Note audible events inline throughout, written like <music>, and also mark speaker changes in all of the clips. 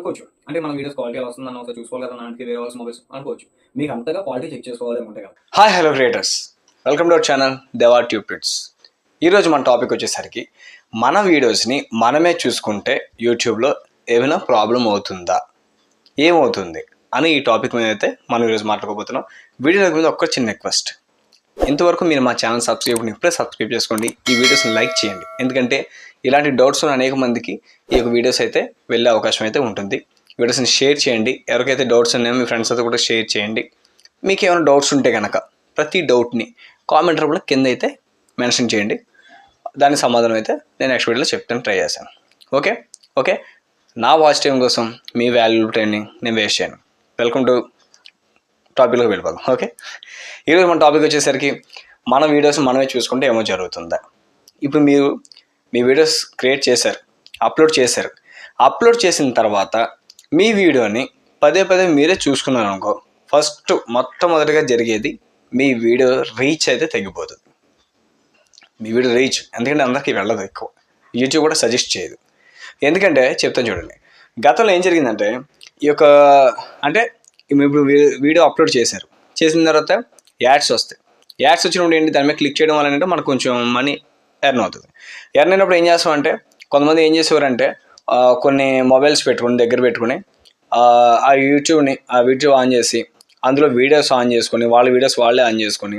Speaker 1: అనుకోవచ్చు. అంటే మన వీడియోస్ క్వాలిటీ ఎలా వస్తుందని ఒకసారి చూసుకోవాలి కదా అంటే వేరే వాళ్ళ మొబైల్స్ అనుకోవచ్చు. మీకు అంతగా క్వాలిటీ చెక్ చేసుకోవాలి ఉంటాయి కదా.
Speaker 2: Hi hello creators welcome to our channel Deva tube ఈరోజు మన టాపిక్ వచ్చేసరికి మన వీడియోస్ని మనమే చూసుకుంటే యూట్యూబ్లో ఏమైనా ప్రాబ్లం అవుతుందా? ఏమవుతుంది? అని ఈ టాపిక్ మీద అయితే మనం ఈరోజు మాట్లాడుకోబోతున్నాం. వీడియో మీద ఒక్క చిన్న రిక్వెస్ట్ ఇంతవరకు మీరు మా ఛానల్ సబ్స్క్రైబ్ ఇప్పుడే సబ్స్క్రైబ్ చేసుకోండి. ఈ వీడియోస్ని లైక్ చేయండి. ఎందుకంటే ఇలాంటి డౌట్స్ ఉన్న అనేక మందికి ఈ యొక్క వీడియోస్ అయితే వెళ్ళే అవకాశం అయితే ఉంటుంది. వీడియోస్ని షేర్ చేయండి. ఎవరికైతే డౌట్స్ ఉన్నాయో మీ ఫ్రెండ్స్ అయితే కూడా షేర్ చేయండి. మీకు ఏమైనా డౌట్స్ ఉంటే కనుక ప్రతి డౌట్ని కామెంట్ రూపంలో కింద అయితే మెన్షన్ చేయండి. దానికి సమాధానం అయితే నేను నెక్స్ట్ వీడియోలో చెప్తాను ట్రై చేశాను ఓకే? ఓకే? నా వాచ్ టైం కోసం మీ వాల్యూ ట్రైనింగ్ నేను వేస్ట్ చేయను. వెల్కమ్ టు టాపిక్లోకి వెళ్ళిపోదాం. ఓకే? ఈరోజు మన టాపిక్ వచ్చేసరికి మన వీడియోస్ మనమే చూసుకుంటే ఏమో జరుగుతుందా? ఇప్పుడు మీరు మీ వీడియోస్ క్రియేట్ చేశారు అప్లోడ్ చేశారు. అప్లోడ్ చేసిన తర్వాత మీ వీడియోని పదే పదే మీరే చూసుకున్నారు అనుకో ఫస్ట్ మొట్టమొదటిగా జరిగేది మీ వీడియో రీచ్ అయితే తగ్గిపోతుంది మీ వీడియో రీచ్ ఎందుకంటే అందరికీ వెళ్ళదు ఎక్కువ. యూట్యూబ్ కూడా సజెస్ట్ చేయదు. ఎందుకంటే చెప్తాను చూడండి. గతంలో ఏం జరిగిందంటే ఈ యొక్క అంటే ఇప్పుడు వీడియో అప్లోడ్ చేశారు. చేసిన తర్వాత యాడ్స్ వస్తాయి. యాడ్స్ వచ్చినప్పుడు ఏంటి? దాని మీద క్లిక్ చేయడం వల్ల ఏంటంటే మనకు కొంచెం మనీ ఎర్న్ అవుతుంది. ఎర్న్ అయినప్పుడు ఏం చేస్తామంటే కొంతమంది ఏం చేసేవారంటే కొన్ని మొబైల్స్ పెట్టుకుని దగ్గర పెట్టుకుని ఆ, యూట్యూబ్ని ఆ వీడియో ఆన్ చేసి అందులో వీడియోస్ ఆన్ చేసుకొని వాళ్ళ వీడియోస్ వాళ్ళే ఆన్ చేసుకొని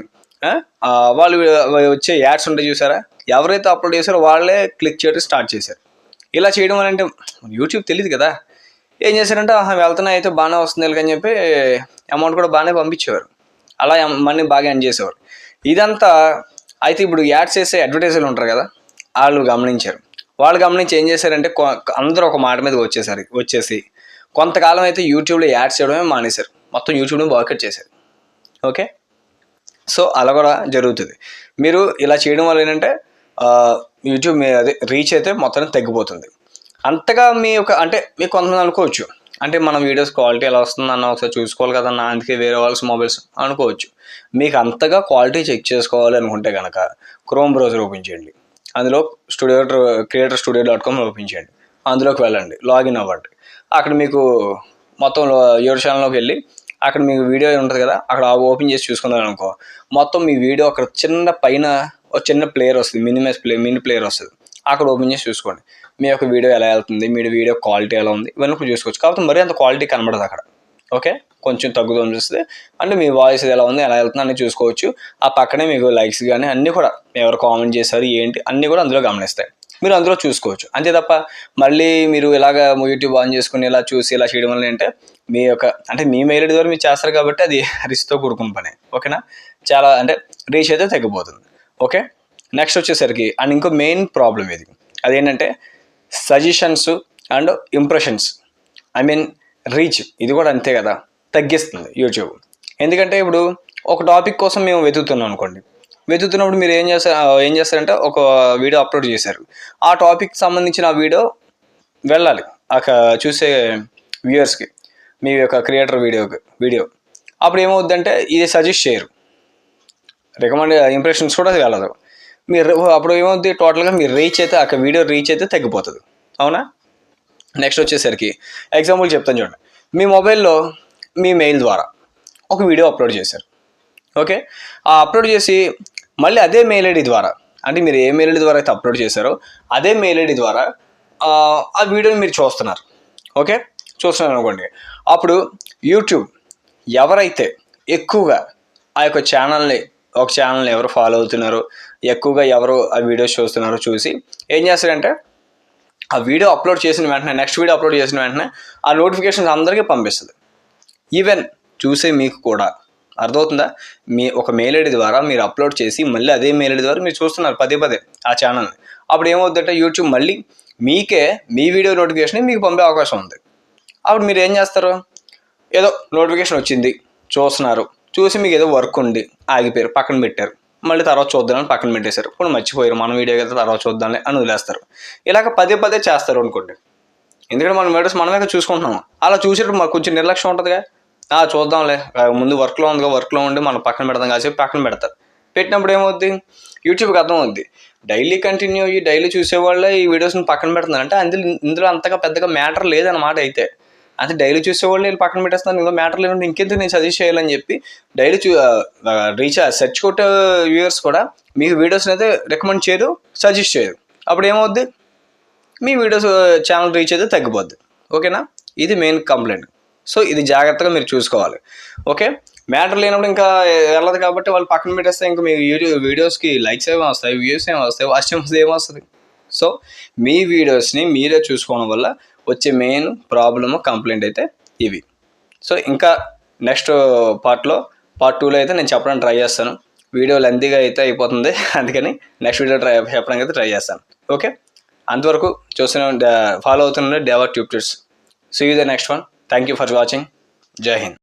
Speaker 2: వాళ్ళు వచ్చే యాడ్స్ ఉంటాయి చూసారా? ఎవరైతే అప్లోడ్ చేశారో వాళ్ళే క్లిక్ చేయడం స్టార్ట్ చేశారు. ఇలా చేయడం వల్ల అంటే యూట్యూబ్ తెలియదు కదా. ఏం చేశారంటే ఆహా, వెళ్తున్నా అయితే బాగానే వస్తుంది అని చెప్పి అమౌంట్ కూడా బాగానే పంపించేవారు. అలా మనీ బాగా ఎండ్ చేసేవారు. ఇదంతా అయితే ఇప్పుడు యాడ్స్ చేసే అడ్వర్టైజర్లు ఉంటారు కదా వాళ్ళు గమనించారు. వాళ్ళు గమనించి ఏం చేశారంటే కొ- అందరూ ఒక మాట మీద వచ్చేసరి వచ్చేసి కొంతకాలం అయితే యూట్యూబ్లో యాడ్స్ చేయడమే మానేశారు. మొత్తం యూట్యూబ్ని బాయ్కట్ చేశారు. ఓకే? సో అలా కూడా జరుగుతుంది. మీరు ఇలా చేయడం వల్ల ఏంటంటే యూట్యూబ్ అదే రీచ్ అయితే మొత్తం తగ్గిపోతుంది. అంతగా మీ యొక్క అంటే మీకు కొంతమంది అనుకోవచ్చు. అంటే మన వీడియోస్ క్వాలిటీ ఎలా వస్తుంది అన్న ఒకసారి చూసుకోవాలి కదన్నా అందుకే వేరే వాళ్ళ మొబైల్స్ అనుకోవచ్చు. మీకు అంతగా క్వాలిటీ చెక్ చేసుకోవాలి అనుకుంటే కనుక క్రోమ్ బ్రౌజర్ ఓపెన్ చేయండి. అందులో studio creator studio dot com open చేయండి. అందులోకి వెళ్ళండి. లాగిన్ అవ్వండి. అక్కడ మీకు మొత్తం యూర్ ఛానల్లోకి వెళ్ళి అక్కడ మీకు వీడియో ఉంటుంది కదా అక్కడ ఓపెన్ చేసి చూసుకుందాం అనుకో మొత్తం మీ వీడియో అక్కడ చిన్న పైన ఒక చిన్న ప్లేయర్ వస్తుంది. మినిమైజ్ ప్లే మినీ ప్లేయర్ వస్తుంది. అక్కడ ఓపెన్ చేసి చూసుకోండి. మీ యొక్క వీడియో ఎలా వెళ్తుంది మీ వీడియో క్వాలిటీ ఎలా ఉంది ఇవన్నీ కూడా చూసుకోవచ్చు. కాకపోతే మరీ అంత క్వాలిటీ కనబడదు అక్కడ. ఓకే కొంచెం తగ్గుదం చూస్తే అంటే మీ వాయిస్ ఎలా ఉంది ఎలా వెళ్తుంది అని చూసుకోవచ్చు. ఆ పక్కనే మీకు లైక్స్ కానీ అన్నీ కూడా ఎవరు కామెంట్ చేశారు ఏంటి అన్నీ కూడా అందులో గమనిస్తాయి. మీరు అందులో చూసుకోవచ్చు. అంతే తప్ప మళ్ళీ మీరు ఇలాగ యూట్యూబ్ ఆన్ చేసుకుని ఇలా చూసి ఇలా చేయడం వల్ల ఏంటంటే మీ యొక్క అంటే మీ మెయిల్ ఐడి ద్వారా మీరు చేస్తారు కాబట్టి అది <laughs> రిస్క్తో కూడుకున్న పని. ఓకేనా చాలా అంటే రీచ్ అయితే తగ్గిపోతుంది. ఓకే నెక్స్ట్ వచ్చేసరికి అండ్ ఇంకో మెయిన్ ప్రాబ్లం ఇది. అదేంటంటే suggestions and impressions I mean reach ఇది కూడా అంతే కదా. తగ్గిస్తుంది యూట్యూబ్ ఎందుకంటే ఇప్పుడు ఒక టాపిక్ కోసం మేము వెతుకుతున్నాం అనుకోండి. వెతుకుతున్నప్పుడు మీరు ఏం చేస్తారు ఏం చేస్తారంటే ఒక వీడియో అప్లోడ్ చేశారు. ఆ టాపిక్ సంబంధించిన ఆ వీడియో వెళ్ళాలి. ఆ చూసే వ్యూయర్స్కి మీ యొక్క క్రియేటర్ వీడియోకి వీడియో అప్పుడు ఏమవుద్దంటే ఇది సజెస్ట్ చేయరు. రికమెండ్ ఇంప్రెషన్స్ కూడా వెళ్ళదు. మీరు అప్పుడు ఏమవుద్ది? టోటల్గా మీరు రీచ్ అయితే ఆ వీడియో రీచ్ అయితే తగ్గిపోతుంది. అవునా? నెక్స్ట్ వచ్చేసరికి ఎగ్జాంపుల్ చెప్తాను చూడండి. మీ మొబైల్లో మీ మెయిల్ ద్వారా ఒక వీడియో అప్లోడ్ చేశారు. ఓకే? ఆ అప్లోడ్ చేసి మళ్ళీ అదే మెయిల్ ఐడి ద్వారా అంటే మీరు ఏ మెయిల్ ఐడి ద్వారా అయితే అప్లోడ్ చేశారో అదే మెయిల్ ఐడి ద్వారా ఆ, ఆ వీడియోని మీరు చూస్తున్నారు. ఓకే? చూస్తున్నారు అనుకోండి. అప్పుడు యూట్యూబ్ ఎవరైతే ఎక్కువగా ఆ యొక్క ఛానల్ని ఒక ఛానల్ని ఎవరు ఫాలో అవుతున్నారు ఎక్కువగా ఎవరు ఆ వీడియోస్ చూస్తున్నారో చూసి ఏం చేస్తారంటే ఆ వీడియో అప్లోడ్ చేసిన వెంటనే నెక్స్ట్ వీడియో అప్లోడ్ చేసిన వెంటనే ఆ నోటిఫికేషన్స్ అందరికీ పంపిస్తుంది. ఈవెన్ చూసే మీకు కూడా. అర్థమవుతుందా? మీ ఒక మెయిల్ ఐడి ద్వారా మీరు అప్లోడ్ చేసి మళ్ళీ అదే మెయిల్ ఐడి ద్వారా మీరు చూస్తున్నారు పదే పదే ఆ ఛానల్ని అప్పుడు ఏమవుతుందంటే యూట్యూబ్ మళ్ళీ మీకే మీ వీడియో నోటిఫికేషన్ మీకు పంపే అవకాశం ఉంది. అప్పుడు మీరు ఏం చేస్తారు? ఏదో నోటిఫికేషన్ వచ్చింది చూస్తున్నారు. చూసి మీకు ఏదో వర్క్ ఉండి ఆగిపోయారు పక్కన పెట్టారు. మళ్ళీ తర్వాత చూద్దామని పక్కన పెట్టేశారు. ఇప్పుడు మర్చిపోయారు మనం వీడియో కదా తర్వాత చూద్దాంలే అని వదిలేస్తారు. ఇలాగ పదే పదే చేస్తారు అనుకోండి. ఎందుకంటే మనం వీడియోస్ మనమే చూసుకుంటున్నాము చూసుకుంటున్నాం. అలా చూసేటప్పుడు మాకు కొంచెం నిర్లక్ష్యం ఉంటుందిగా. ఆ చూద్దాంలే. ముందు వర్క్లో ఉందిగా వర్క్లో ఉండి మనం పక్కన పెడదాం కాసేపు పక్కన పెడతారు. పెట్టినప్పుడు ఏమవుద్ది? యూట్యూబ్కి అర్థం అవుద్ది డైలీ కంటిన్యూ అయ్యి డైలీ చూసేవాళ్ళే ఈ వీడియోస్ని పక్కన పెడుతున్నారు అంటే అందులో ఇందులో అంతగా పెద్దగా మ్యాటర్ లేదన్నమాట అయితే. అది డైలీ చూసేవాళ్ళు నేను పక్కన పెట్టేస్తాను ఏదో మ్యాటర్ లేదు ఇంకెందుకు నేను సజెస్ట్ చేయాలని చెప్పి డైలీ చూ రీఛార్జ్ సెర్చ్ కొట్టే వ్యూవర్స్ కూడా మీకు వీడియోస్ని అయితే రికమెండ్ చేయరు సజెస్ట్ చేయరు. అప్పుడు ఏమవుద్ది? మీ వీడియోస్ ఛానల్ రీచ్ అయితే తగ్గిపోద్ది. ఓకేనా ఇది మెయిన్ కంప్లైంట్ సో ఇది జాగ్రత్తగా మీరు చూసుకోవాలి. ఓకే మ్యాటర్ లేనప్పుడు ఇంకా వెళ్ళదు కాబట్టి వాళ్ళు పక్కన పెట్టేస్తే ఇంకా మీ వీడియో వీడియోస్కి లైక్స్ ఏమో వస్తాయి వ్యూస్ ఏమో వస్తాయి వాచ్ ఏమొస్తుంది? సో మీ వీడియోస్ని మీరే చూసుకోవడం వల్ల వచ్చే మెయిన్ ప్రాబ్లమ్ కంప్లైంట్ అయితే ఇవి. సో ఇంకా నెక్స్ట్ పార్ట్లో పార్ట్ టూలో అయితే నేను చెప్పడానికి ట్రై చేస్తాను. వీడియో లెంతీగా అయితే అయిపోతుంది. <laughs> అందుకని నెక్స్ట్ వీడియో ట్రై చెప్పడానికి అయితే ట్రై చేస్తాను. ఓకే అంతవరకు చూస్తూనే ఫాలో అవుతున్న డేవర్ tube tuts see you the next one thank you for watching జై హింద్